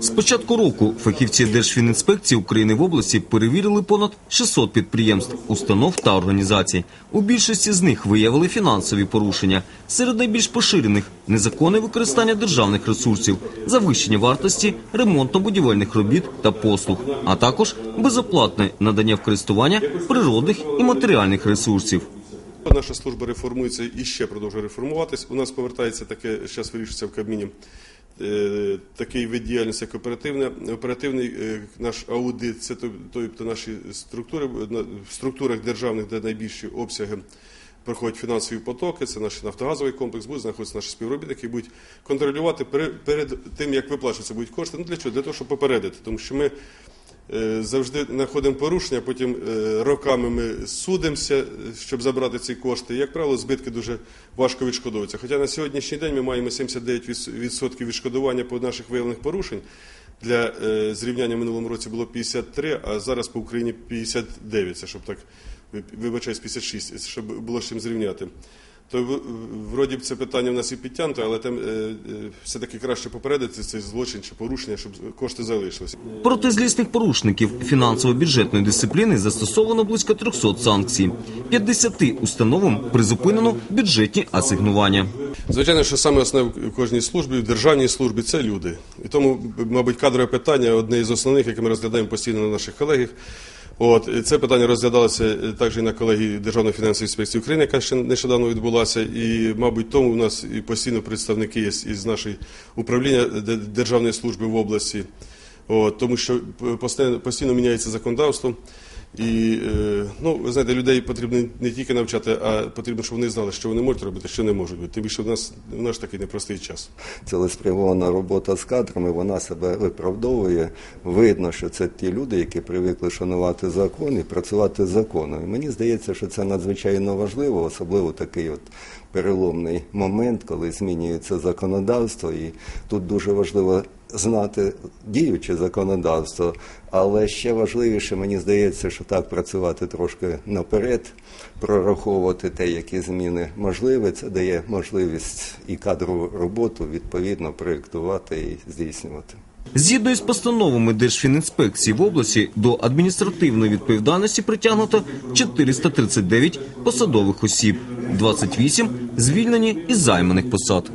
З початку року фахівці Держфінінспекції України в області перевірили понад 600 підприємств, установ та організацій. У більшості з них виявили фінансові порушення. Серед найбільш поширених – незаконне використання державних ресурсів, завищення вартості ремонтно-будівельних робіт та послуг, а також безоплатне надання в користування природних і матеріальних ресурсів. Наша служба реформується і ще продовжує реформуватись. У нас повертається таке, зараз вирішується в Кабміні, такий вид діяльності, як оперативне. Оперативний е, наш аудит, це то- тобто наші структури, в структурах державних, де найбільші обсяги проходять фінансові потоки, це наш нафтогазовий комплекс, будуть знаходитися наші співробітники, будуть контролювати пере- перед тим, як виплачуються будуть кошти. Ну для чого? Для того, щоб попередити. Тому що ми Е, завжди знаходимо порушення, потім е, роками ми судимося, е, щоб забрати ці кошти. Як правило, збитки дуже важко відшкодовуються. Хоча на сьогоднішній день ми маємо 79% відшкодування по наших виявлених порушень. Для е, зрівняння в минулому році було 53, а зараз по Україні 59, це щоб так ви- вибачаюсь, 56, щоб було з чим зрівняти. То вроді б це питання в нас і підтягнуто, але там е, е, все-таки краще попередити цей злочин чи порушення, щоб кошти залишилися. Проти злісних порушників фінансово-бюджетної дисципліни застосовано близько 300 санкцій. 50 установам призупинено бюджетні асигнування. Звичайно, що саме основне в кожній службі, в державній службі це люди. І тому, мабуть, кадрове питання одне із основних, яке ми розглядаємо постійно на наших колегах. От це питання розглядалося е, також і на колегії Державної фінансової інспекції України, яка ще нещодавно відбулася. І, мабуть, тому у нас і постійно представники є із нашої управління Державної служби в області. От, тому що постійно, постійно міняється законодавство. І е, ну, ви знаєте, людей потрібно не тільки навчати, а потрібно, щоб вони знали, що вони можуть робити, що не можуть робити. Тим більше в нас в наш такий непростий час. цілеспрямована робота з кадрами, вона себе виправдовує. Видно, що це ті люди, які привикли шанувати закон і працювати з законом. І мені здається, що це надзвичайно важливо, особливо такий от переломний момент, коли змінюється законодавство, і тут дуже важливо знати діюче законодавство, але ще важливіше, мені здається, що так працювати трошки наперед, прораховувати те, які зміни можливі. Це дає можливість і кадрову роботу відповідно проєктувати і здійснювати. Згідно із постановами Держфінінспекції в області до адміністративної відповідальності притягнуто 439 посадових осіб, 28 звільнені із займаних посад.